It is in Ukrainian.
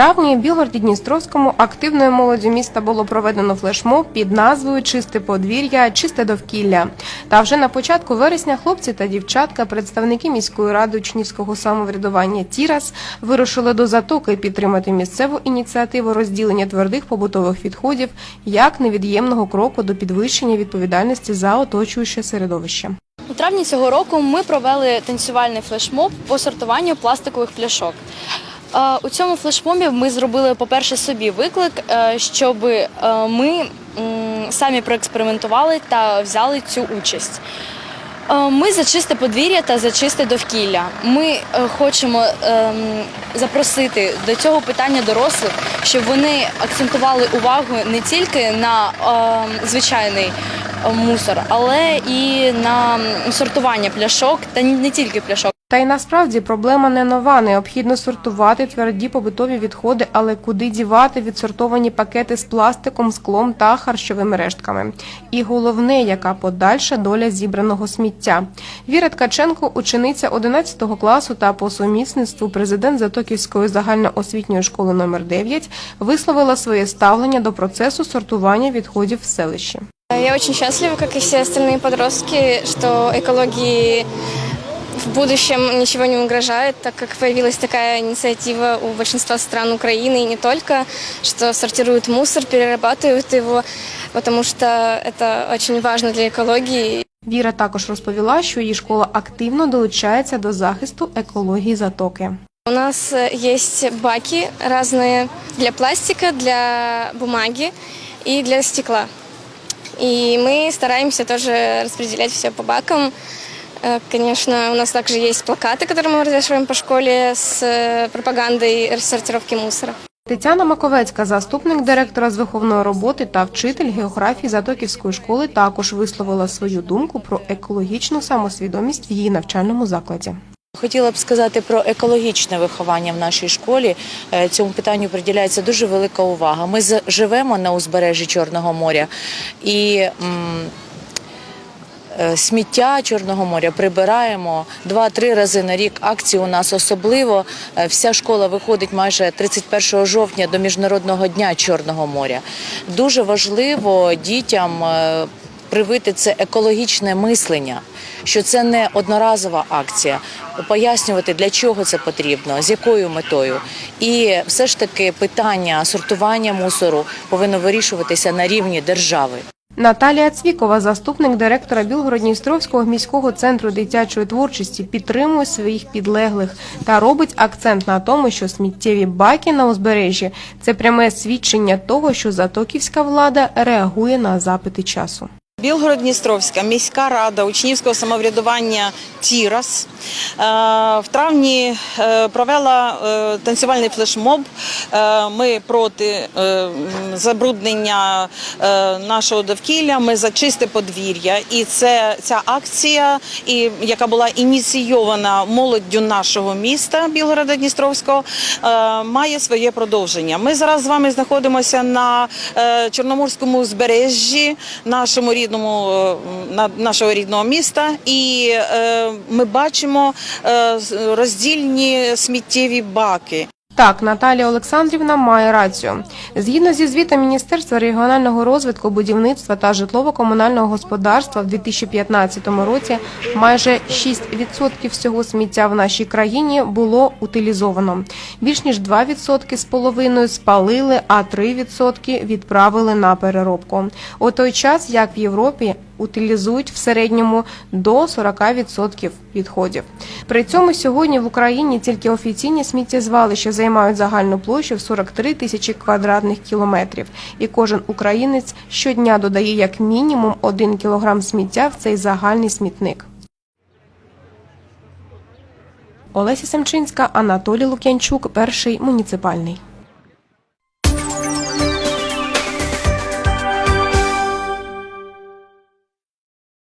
травні в Білгороді Дністровському активною молоді міста було проведено флешмоб під назвою Чисте подвір'я, чисте довкілля. Та вже на початку вересня хлопці та дівчатка, представники міської ради учнівського самоврядування Тірас, вирушили до затоки підтримати місцеву ініціативу розділення твердих побутових відходів як невід'ємного кроку до підвищення відповідальності за оточуюче середовище. У травні цього року ми провели танцювальний флешмоб по сортуванню пластикових пляшок. У цьому флешмобі ми зробили, по-перше, собі виклик, е, щоб е, ми самі проекспериментували та взяли цю участь. Е, Ми за чисте подвір'я та за чисте довкілля. Ми хочемо ем, запросити до цього питання дорослих, щоб вони акцентували увагу не тільки на ем, звичайний мусор, але і на сортування пляшок та не тільки пляшок. Та й насправді проблема не нова. Необхідно сортувати тверді побутові відходи, але куди дівати відсортовані пакети з пластиком, склом та харчовими рештками. І головне, яка подальша доля зібраного сміття. Віра Ткаченко, учениця 11 класу та по сумісництву президент Затоківської загальноосвітньої школи номер 9, висловила своє ставлення до процесу сортування відходів в селищі. Я очень счастлива, как и все остальные подростки, что экологии в будущем ничего не угрожает, так как появилась такая инициатива у большинства стран Украины и не только, что сортируют мусор, перерабатывают его, потому что это очень важно для экологии. Віра також розповіла, що її школа активно долучається до захисту екології затоки. У нас э, есть баки разные для пластика, для бумаги и для стекла. И мы стараемся тоже распределять все по бакам. Э, Конечно, у нас также есть плакаты, которые мы развешиваем по школе с э, пропагандой рассортировки мусора. Тетяна Маковецька, заступник директора з виховної роботи та вчитель географії Затоківської школи, також висловила свою думку про екологічну самосвідомість в її навчальному закладі. Хотіла б сказати про екологічне виховання в нашій школі. Е, Цьому питанню приділяється дуже велика увага. Ми з- живемо на узбережжі Чорного моря і м, е, сміття Чорного моря прибираємо два-три рази на рік. Акції у нас особливо. Е, Вся школа виходить майже 31 жовтня до Міжнародного дня Чорного моря. Дуже важливо дітям. е, Привити це екологічне мислення, що це не одноразова акція, пояснювати для чого це потрібно, з якою метою. І все ж таки питання сортування мусору повинно вирішуватися на рівні держави. Наталія Цвікова, заступник директора Білгород-Дністровського міського центру дитячої творчості, підтримує своїх підлеглих та робить акцент на тому, що сміттєві баки на узбережжі це пряме свідчення того, що затоківська влада реагує на запити часу. Білгород-Дністровська міська рада учнівського самоврядування Тірас е, в травні е, провела е, танцювальний флешмоб. Ми проти забруднення нашого довкілля. Ми за чисте подвір'я. І це ця акція, яка була ініційована молоддю нашого міста Білгорода Дністровського, має своє продовження. Ми зараз з вами знаходимося на Чорноморському узбережжі, нашому рідному е, на- нашого рідного міста, і е, ми бачимо е, роздільні сміттєві баки. Так, Наталія Олександрівна має рацію. Згідно зі звітом Міністерства регіонального розвитку, будівництва та житлово-комунального господарства в 2015 році майже 6% всього сміття в нашій країні було утилізовано. Більш ніж 2% з половиною спалили, а 3% відправили на переробку. У той час, як в Європі, утилізують в середньому до 40% відходів. При цьому сьогодні в Україні тільки офіційні сміттєзвалища займають загальну площу в 43 тисячі квадратних кілометрів, і кожен українець щодня додає як мінімум 1 кілограм сміття в цей загальний смітник. Олеся Семчинська, Анатолій Лук'янчук, перший муніципальний.